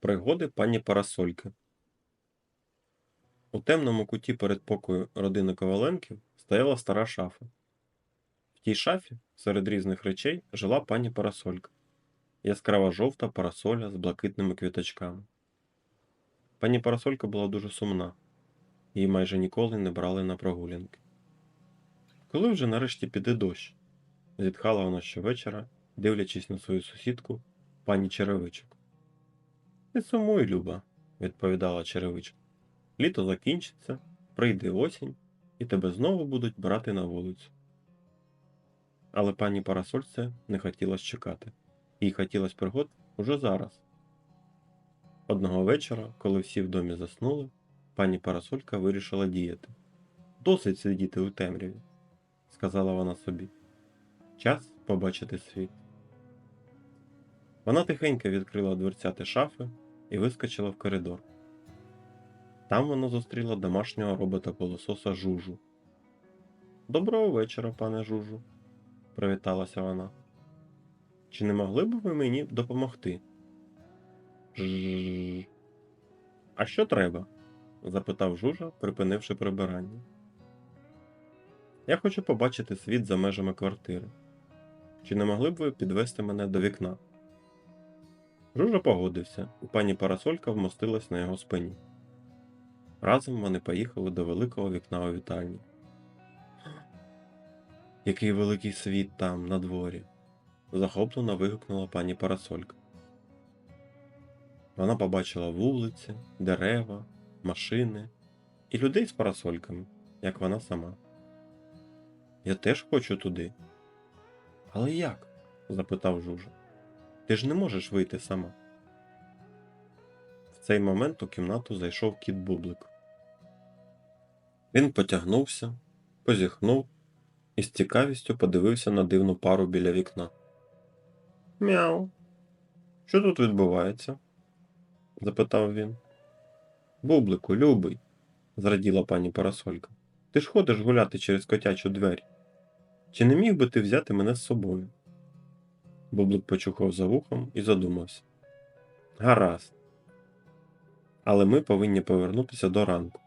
Пригоди пані Парасольки. У темному куті передпокою родини Коваленків стояла стара шафа. В тій шафі серед різних речей жила пані Парасолька. Яскрава жовта парасоля з блакитними квіточками. Пані Парасолька була дуже сумна, її майже ніколи не брали на прогулянки. Коли вже нарешті піде дощ, зітхала вона щовечора, дивлячись на свою сусідку, пані Черевичок. Не сумуй, Люба, відповідала Черевичка. Літо закінчиться, прийде осінь, і тебе знову будуть брати на вулицю. Але пані Парасольце не хотілося чекати. Їй хотілося пригод уже зараз. Одного вечора, коли всі в домі заснули, пані Парасолька вирішила діяти. Досить сидіти у темряві, сказала вона собі. Час побачити світ. Вона тихенько відкрила дверцяти шафи і вискочила в коридор. Там вона зустріла домашнього робота пилососа Жужу. Доброго вечора, пане Жужу, привіталася вона. Чи не могли б ви мені допомогти? Жжж. А що треба? запитав Жужа, припинивши прибирання. Я хочу побачити світ за межами квартири. Чи не могли б ви підвести мене до вікна? Жужа погодився, і пані Парасолька вмостилась на його спині. Разом вони поїхали до великого вікна у вітальні. Який великий світ там, на дворі! захоплено вигукнула пані Парасолька. Вона побачила вулиці, дерева, машини і людей з парасольками, як вона сама. Я теж хочу туди. Але як? запитав Жужа. Ти ж не можеш вийти сама. В цей момент у кімнату зайшов кіт Бублик. Він потягнувся, позіхнув і з цікавістю подивився на дивну пару біля вікна. Мяу. Що тут відбувається? запитав він. Бублику, любий, зраділа пані Парасолька. Ти ж ходиш гуляти через котячу двері. Чи не міг би ти взяти мене з собою? Бублик почухав за вухом і задумався. Гаразд. Але ми повинні повернутися до ранку.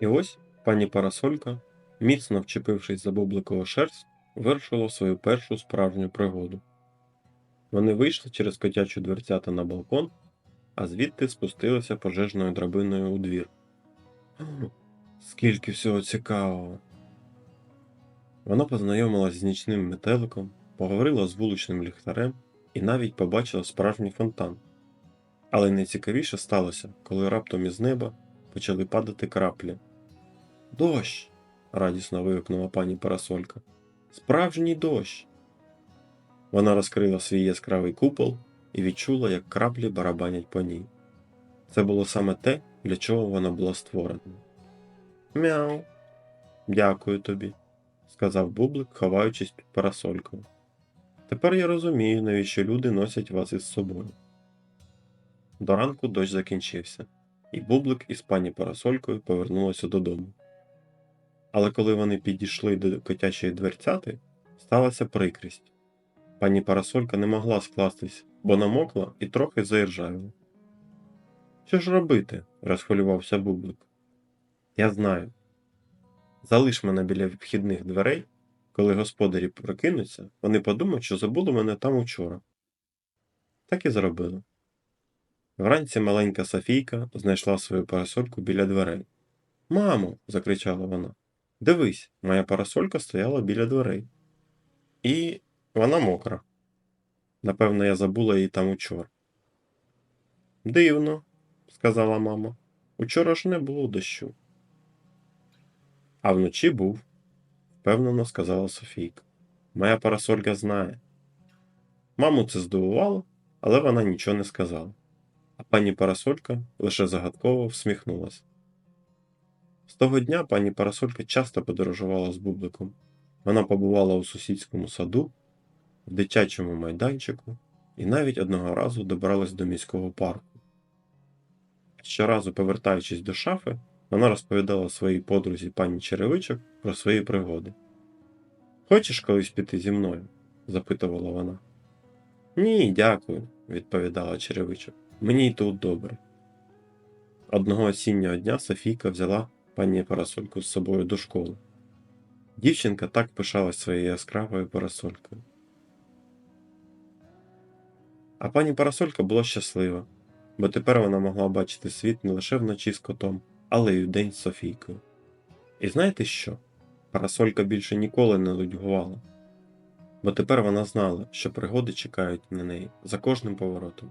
І ось пані Парасолька, міцно вчепившись за бубликову шерсть, вирушила свою першу справжню пригоду. Вони вийшли через котячу дверцята на балкон, а звідти спустилися пожежною драбиною у двір. Скільки всього цікавого! Вона познайомилась з нічним метеликом, поговорила з вуличним ліхтарем і навіть побачила справжній фонтан. Але найцікавіше сталося, коли раптом із неба почали падати краплі. Дощ! радісно вигукнула пані Парасолька. Справжній дощ! Вона розкрила свій яскравий купол і відчула, як краплі барабанять по ній. Це було саме те, для чого вона була створена. Мяу. Дякую тобі, сказав Бублик, ховаючись під парасолькою. Тепер я розумію, навіщо люди носять вас із собою. До ранку дощ закінчився, і Бублик із пані парасолькою повернулися додому. Але коли вони підійшли до котячої дверцяти, сталася прикрість. Пані парасолька не могла скластись, бо намокла і трохи заіржавіла. Що ж робити? розхвилювався Бублик. Я знаю. Залиш мене біля вхідних дверей, коли господарі прокинуться, вони подумають, що забули мене там учора. Так і зробили. Вранці маленька Софійка знайшла свою парасольку біля дверей. Мамо, закричала вона. Дивись, моя парасолька стояла біля дверей. І вона мокра. Напевно, я забула її там учора. Дивно, сказала мама. Учора ж не було дощу. А вночі був, впевнено сказала Софійка. Моя парасолька знає. Маму це здивувало, але вона нічого не сказала. А пані Парасолька лише загадково всміхнулася. З того дня пані Парасолька часто подорожувала з бубликом. Вона побувала у сусідському саду, в дитячому майданчику і навіть одного разу добралась до міського парку. Щоразу, повертаючись до шафи, вона розповідала своїй подрузі пані Черевичок про свої пригоди. Хочеш колись піти зі мною? запитувала вона. Ні, дякую, відповідала черевичок. Мені й тут добре. Одного осіннього дня Софійка взяла пані парасольку з собою до школи. Дівчинка так пишалась своєю яскравою парасолькою. А пані парасолька була щаслива, бо тепер вона могла бачити світ не лише вночі з котом, але День з Софійкою. І знаєте що? Парасолька більше ніколи не нудьгувала, бо тепер вона знала, що пригоди чекають на неї за кожним поворотом.